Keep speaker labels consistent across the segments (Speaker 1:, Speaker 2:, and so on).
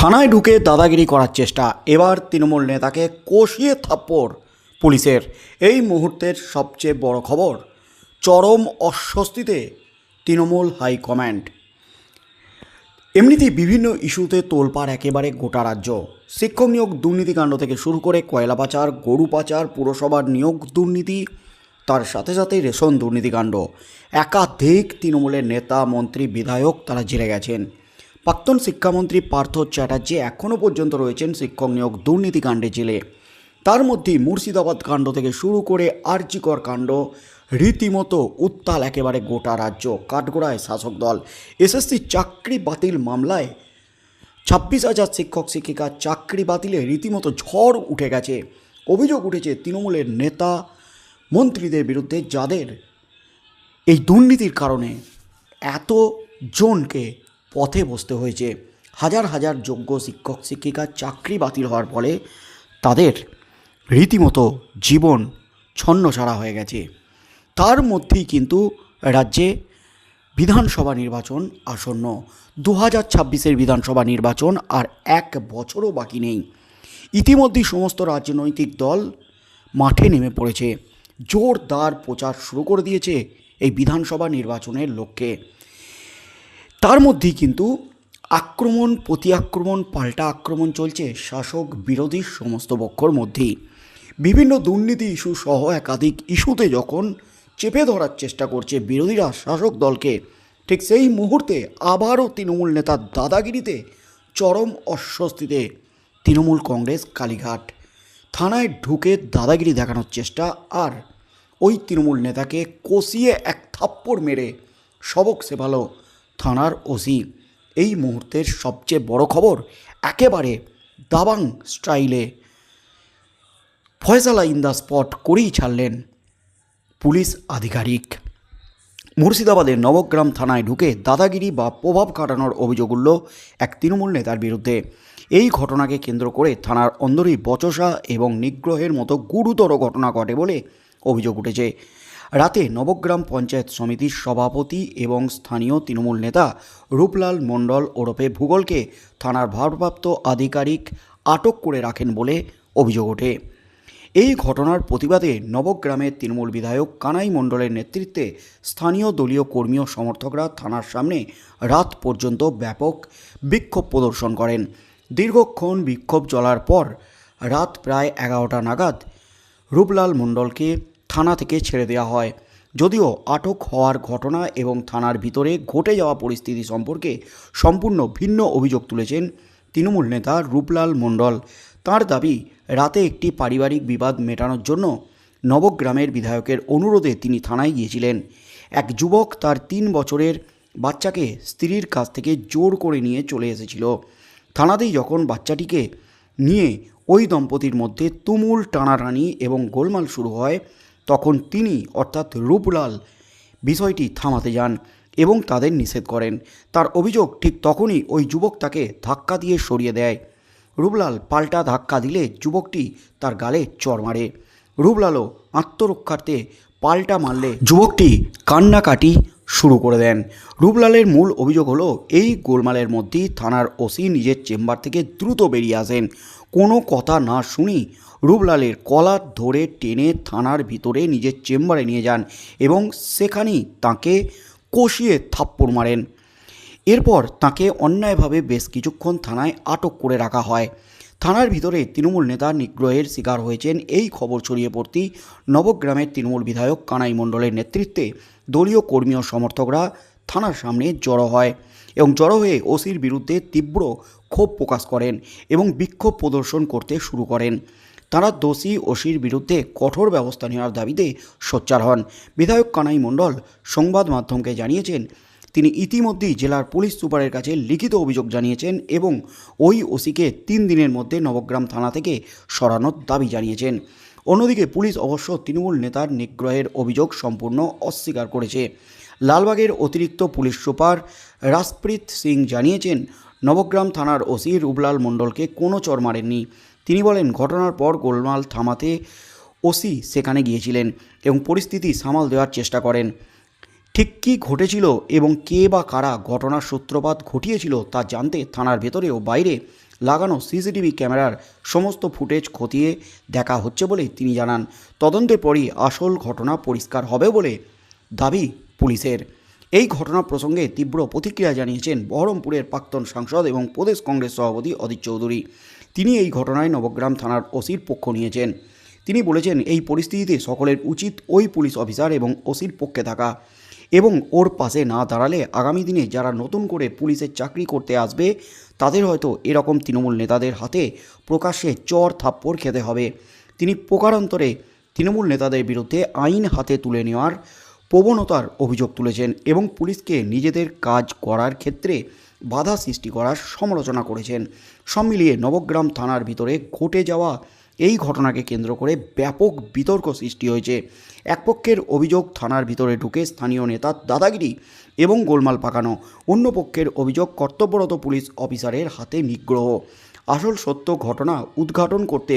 Speaker 1: থানায় ঢুকে দাদাগিরি করার চেষ্টা। এবার তৃণমূল নেতাকে কষিয়ে থাপ্পড় পুলিশের। এই মুহূর্তের সবচেয়ে বড় খবর, চরম অস্বস্তিতে তৃণমূল হাইকমান্ড। এমনিতেই বিভিন্ন ইস্যুতে তোলপাড় একেবারে গোটা রাজ্য। শিক্ষক নিয়োগ দুর্নীতিকাণ্ড থেকে শুরু করে কয়লা পাচার, গরু পাচার, পুরসভার নিয়োগ দুর্নীতি, তার সাথে সাথে রেশন দুর্নীতিকাণ্ড। একাধিক তৃণমূলের নেতা, মন্ত্রী, বিধায়ক তারা জেলে গেছেন। প্রাক্তন শিক্ষামন্ত্রী পার্থ চ্যাটার্জি এখনও পর্যন্ত রয়েছেন শিক্ষক নিয়োগ দুর্নীতিকাণ্ডে জেলে। তার মধ্যেই মুর্শিদাবাদ কাণ্ড থেকে শুরু করে আর্যিকর কাণ্ড, রীতিমতো উত্তাল একেবারে গোটা রাজ্য, কাঠগোড়ায় শাসক দল। এসএসসি চাকরি বাতিল মামলায় ছাব্বিশ হাজার শিক্ষক শিক্ষিকার চাকরি বাতিলে রীতিমতো ঝড় উঠে গেছে। অভিযোগ উঠেছে, তৃণমূলের নেতা মন্ত্রীদের বিরুদ্ধে যাদের এই দুর্নীতির কারণে এত জনকে পথে বসতে হয়েছে। হাজার হাজার যোগ্য শিক্ষক শিক্ষিকার চাকরি বাতিল হওয়ার ফলে তাদের রীতিমতো জীবন ছন্নছাড়া হয়ে গেছে। তার মধ্যেই কিন্তু রাজ্যে বিধানসভা নির্বাচন আসন্ন। দু হাজার ছাব্বিশের বিধানসভা নির্বাচন আর এক বছরও বাকি নেই। ইতিমধ্যেই সমস্ত রাজনৈতিক দল মাঠে নেমে পড়েছে। জোরদার প্রচার শুরু করে দিয়েছে এই বিধানসভা নির্বাচনের লক্ষ্যে। তার মধ্যেই কিন্তু আক্রমণ প্রতি আক্রমণ পাল্টা আক্রমণ চলছে শাসক বিরোধী সমস্ত পক্ষর মধ্যেই। বিভিন্ন দুর্নীতি ইস্যু সহ একাধিক ইস্যুতে যখন চেপে ধরার চেষ্টা করছে বিরোধীরা শাসক দলকে, ঠিক সেই মুহূর্তে আবারও তৃণমূল নেতার দাদাগিরিতে চরম অস্বস্তিতে তৃণমূল কংগ্রেস কালীঘাট থানায় ঢুকে দাদাগিরি দেখানোর চেষ্টা আর ওই তৃণমূল নেতাকে কষিয়ে এক থাপ্পড় মেরে সবক সেভালো থানার ওসি। এই মুহূর্তের সবচেয়ে বড় খবর একেবারে দাবাং স্টাইলে। ফয়সালা ইন দ্য স্পট করেই ছাড়লেন পুলিশ আধিকারিক। মুর্শিদাবাদের নবগ্রাম থানায় ঢুকে দাদাগিরি বা প্রভাব কাটানোর অভিযোগ উঠল এক তৃণমূল নেতার বিরুদ্ধে। এই ঘটনাকে কেন্দ্র করে থানার অন্দরই বচসা এবং নিগ্রহের মতো গুরুতর ঘটনা ঘটে বলে অভিযোগ উঠেছে। রাতে নবগ্রাম পঞ্চায়েত সমিতির সভাপতি এবং স্থানীয় তৃণমূল নেতা রূপলাল মণ্ডল ওরফে ভূগোলকে থানার ভারপ্রাপ্ত আধিকারিক আটক করে রাখেন বলে অভিযোগ ওঠে। এই ঘটনার প্রতিবাদে নবগ্রামের তৃণমূল বিধায়ক কানাই মণ্ডলের নেতৃত্বে স্থানীয় দলীয় কর্মী ও সমর্থকরা থানার সামনে রাত পর্যন্ত ব্যাপক বিক্ষোভ প্রদর্শন করেন। দীর্ঘক্ষণ বিক্ষোভ চলার পর রাত প্রায় এগারোটা নাগাদ রূপলাল মণ্ডলকে থানা থেকে ছেড়ে দেওয়া হয়। যদিও আটক হওয়ার ঘটনা এবং থানার ভিতরে ঘটে যাওয়া পরিস্থিতি সম্পর্কে সম্পূর্ণ ভিন্ন অভিযোগ তুলেছেন তৃণমূল নেতা রূপলাল মণ্ডল। তার দাবি, রাতে একটি পারিবারিক বিবাদ মেটানোর জন্য নবগ্রামের বিধায়কের অনুরোধে তিনি থানায় গিয়েছিলেন। এক যুবক তার তিন বছরের বাচ্চাকে স্ত্রীর কাছ থেকে জোর করে নিয়ে চলে এসেছিল। থানাতেই যখন বাচ্চাটিকে নিয়ে ওই দম্পতির মধ্যে তুমুল টানাটানি এবং গোলমাল শুরু হয় তখন তিনি, অর্থাৎ রূপলাল, বিষয়টি থামাতে যান এবং তাদের নিষেধ করেন। তার অভিযোগ ঠিক তখনই ওই যুবক তাকে ধাক্কা দিয়ে সরিয়ে দেয়। রূপলাল পাল্টা ধাক্কা দিলে যুবকটি তার গালে চর মারে। রূপলালও আত্মরক্ষার্থে পাল্টা মারলে যুবকটি কান্নাকাটি শুরু করে দেন। রূপলালের মূল অভিযোগ হলো, এই গোলমালের মধ্যেই থানার ওসি নিজের চেম্বার থেকে দ্রুত বেরিয়ে আসেন। কোনো কথা না শুনি রূপলালের কলার ধরে টেনে থানার ভিতরে নিজের চেম্বারে নিয়ে যান এবং সেখানেই তাকে কষিয়ে থাপ্পড় মারেন। এরপর তাকে অন্যায়ভাবে বেশ কিছুক্ষণ থানায় আটক করে রাখা হয়। থানার ভিতরে তৃণমূল নেতা নিগ্রহের শিকার হয়েছেন এই খবর ছড়িয়ে পড়তেই নবগ্রামের তৃণমূল বিধায়ক কানাই মণ্ডলের নেতৃত্বে দলীয় কর্মী ও সমর্থকরা থানার সামনে জড়ো হয় এবং জড়ো হয়ে ওসির বিরুদ্ধে তীব্র ক্ষোভ প্রকাশ করেন এবং বিক্ষোভ প্রদর্শন করতে শুরু করেন। তারা দোষী ওসির বিরুদ্ধে কঠোর ব্যবস্থা নেওয়ার দাবিতে সোচ্চার হন। বিধায়ক কানাই মণ্ডল সংবাদ মাধ্যমকে জানিয়েছেন, তিনি ইতিমধ্যেই জেলার পুলিশ সুপারের কাছে লিখিত অভিযোগ জানিয়েছেন এবং ওই ওসিকে তিন দিনের মধ্যে নবগ্রাম থানা থেকে সরানোর দাবি জানিয়েছেন। অন্যদিকে পুলিশ অবশ্য তৃণমূল নেতার নিগ্রহের অভিযোগ সম্পূর্ণ অস্বীকার করেছে। লালবাগের অতিরিক্ত পুলিশ সুপার রাসপ্রীত সিং জানিয়েছেন, নবগ্রাম থানার ওসি রুবলাল মণ্ডলকে কোনো চর মারেননি। তিনি বলেন, ঘটনার পর গোলমাল থামাতে ওসি সেখানে গিয়েছিলেন এবং পরিস্থিতি সামাল দেওয়ার চেষ্টা করেন। ঠিক কী ঘটেছিল এবং কে বা কারা ঘটনার সূত্রপাত ঘটিয়েছিল তা জানতে থানার ভেতরে ও বাইরে লাগানো সিসিটিভি ক্যামেরার সমস্ত ফুটেজ খতিয়ে দেখা হচ্ছে বলে তিনি জানান। তদন্তের পরই আসল ঘটনা পরিষ্কার হবে বলে দাবি পুলিশের। এই ঘটনা প্রসঙ্গে তীব্র প্রতিক্রিয়া জানিয়েছেন বহরমপুরের প্রাক্তন সাংসদ এবং প্রদেশ কংগ্রেস সভাপতি অদিত চৌধুরী। তিনি এই ঘটনায় নবগ্রাম থানার ওসির পক্ষ নিয়েছেন। তিনি বলেছেন, এই পরিস্থিতিতে সকলের উচিত ওই পুলিশ অফিসার এবং ওসির পক্ষে থাকা এবং ওর পাশে না দাঁড়ালে আগামী দিনে যারা নতুন করে পুলিশের চাকরি করতে আসবে, তাদের হয়তো এরকম তৃণমূল নেতাদের হাতে প্রকাশ্যে চর থাপ্পড় খেতে হবে। তিনি প্রকারান্তরে তৃণমূল নেতাদের বিরুদ্ধে আইন হাতে তুলে নেওয়ার প্রবণতার অভিযোগ তুলেছেন এবং পুলিশকে নিজেদের কাজ করার ক্ষেত্রে বাধা সৃষ্টি করার সমালোচনা করেছেন। সব মিলিয়ে নবগ্রাম থানার ভিতরে ঘটে যাওয়া এই ঘটনাকে কেন্দ্র করে ব্যাপক বিতর্ক সৃষ্টি হয়েছে। একপক্ষের অভিযোগ থানার ভিতরে ঢুকে স্থানীয় নেতার দাদাগিরি এবং গোলমাল পাকানো, অন্য পক্ষের অভিযোগ কর্তব্যরত পুলিশ অফিসারের হাতে নিগ্রহ। আসল সত্য ঘটনা উদ্ঘাটন করতে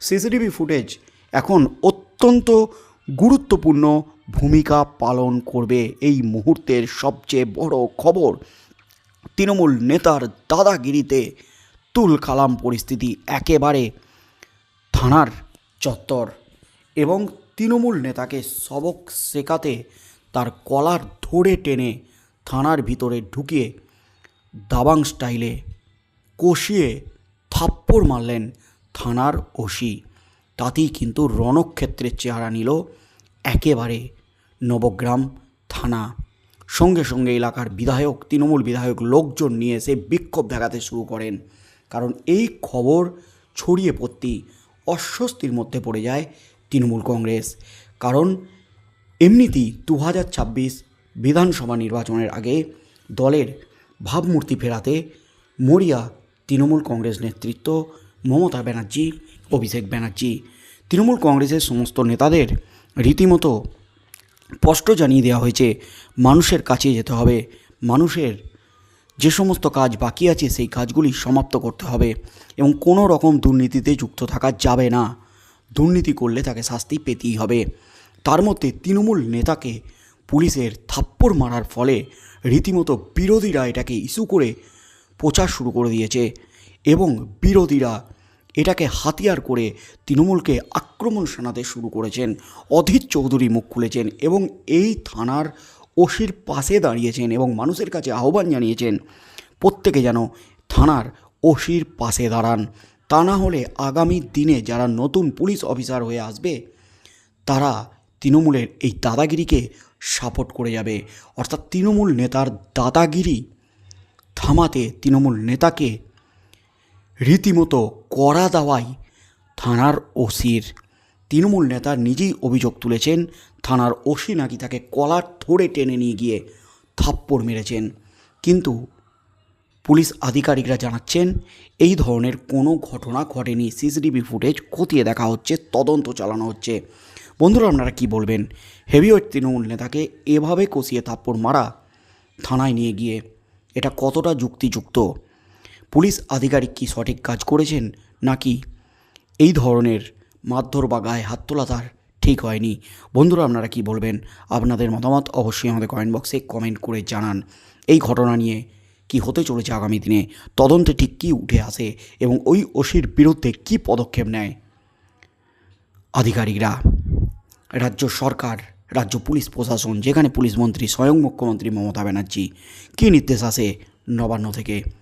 Speaker 1: সিসিটিভি ফুটেজ এখন অত্যন্ত গুরুত্বপূর্ণ ভূমিকা পালন করবে। এই মুহূর্তের সবচেয়ে বড় খবর তৃণমূল নেতার দাদাগিরিতে তুল কালাম পরিস্থিতি একেবারে থানার চত্বর এবং তৃণমূল নেতাকে সবক শেখাতে তার কলার ধরে টেনে থানার ভিতরে ঢুকিয়ে দাবাং স্টাইলে কষিয়ে থাপ্পড় মারলেন থানার ওসি। তাতেই কিন্তু রণক্ষেত্রের চেহারা নিল একেবারে নবগ্রাম থানা। সঙ্গে সঙ্গে এলাকার বিধায়ক, তৃণমূল বিধায়ক লোকজন নিয়ে এসে বিক্ষোভ দেখাতে শুরু করেন। কারণ এই খবর ছড়িয়ে পড়তেই অস্বস্তির মধ্যে পড়ে যায় তৃণমূল কংগ্রেস। কারণ এমনিতেই দু হাজার ছাব্বিশ বিধানসভা নির্বাচনের আগে দলের ভাবমূর্তি ফেরাতে মরিয়া তৃণমূল কংগ্রেস নেতৃত্ব মমতা ব্যানার্জি, অভিষেক ব্যানার্জি, তৃণমূল কংগ্রেসের সমস্ত নেতাদের রীতিমতো স্পষ্ট জানিয়ে দেওয়া হয়েছে, মানুষের কাছে যেতে হবে। মানুষের যে সমস্ত কাজ বাকি আছে, সেই কাজগুলি সমাপ্ত করতে হবে এবং কোনো রকম দুর্নীতিতে যুক্ত থাকা যাবে না। দুর্নীতি করলে তাকে শাস্তি পেতেই হবে। তার মধ্যে তৃণমূল নেতাকে পুলিশের থাপ্পড় মারার ফলে রীতিমতো বিরোধীরা এটাকে ইস্যু করে প্রচার শুরু করে দিয়েছে এবং বিরোধীরা এটাকে হাতিয়ার করে তৃণমূলকে আক্রমণ শানাতে শুরু করেছেন। অধীর চৌধুরী মুখ খুলেছেন এবং এই থানার ওসির পাশে দাঁড়িয়েছেন এবং মানুষের কাছে আহ্বান জানিয়েছেন, প্রত্যেকে যেন থানার ওসির পাশে দাঁড়ান। তা না হলে আগামী দিনে যারা নতুন পুলিশ অফিসার হয়ে আসবে, তারা তৃণমূলের এই দাদাগিরিকে সাপোর্ট করে যাবে। অর্থাৎ তৃণমূল নেতার দাদাগিরি থামাতে তৃণমূল নেতাকে রীতিমতো কড়া দেওয়াই থানার ওসির। তৃণমূল নেতা নিজেই অভিযোগ তুলেছেন, থানার ওসি নাকি তাকে কলার ধরে টেনে নিয়ে গিয়ে থাপ্পড় মেরেছেন। কিন্তু পুলিশ আধিকারিকরা জানাচ্ছেন, এই ধরনের কোনো ঘটনা ঘটেনি। সিসিটিভি ফুটেজ খতিয়ে দেখা হচ্ছে, তদন্ত চালানো হচ্ছে। বন্ধুরা, আপনারা কি বলবেন? হেভিওয়েট তৃণমূল নেতাকে এভাবে কষিয়ে থাপ্পড় মারা থানায় নিয়ে গিয়ে এটা কতটা যুক্তিযুক্ত? পুলিশ আধিকারিক কি সঠিক কাজ করেছেন নাকি এই ধরনের মারধর বা গায়ে হাত তোলা তার ঠিক হয়নি? বন্ধুরা, আপনারা কি বলবেন? আপনাদের মতামত অবশ্যই আমাদের কমেন্ট বক্সে কমেন্ট করে জানান। এই ঘটনা নিয়ে কি হতে চলেছে আগামী দিনে? তদন্তে ঠিক কী উঠে আসে? এবং ওই ওসির বিরুদ্ধে কি পদক্ষেপ নেয় আধিকারিকরা? রাজ্য সরকার, রাজ্য পুলিশ প্রশাসন, যেখানে পুলিশ মন্ত্রী, স্বয়ং মুখ্যমন্ত্রী মমতা ব্যানার্জি, কী নির্দেশ আসে নবান্ন থেকে?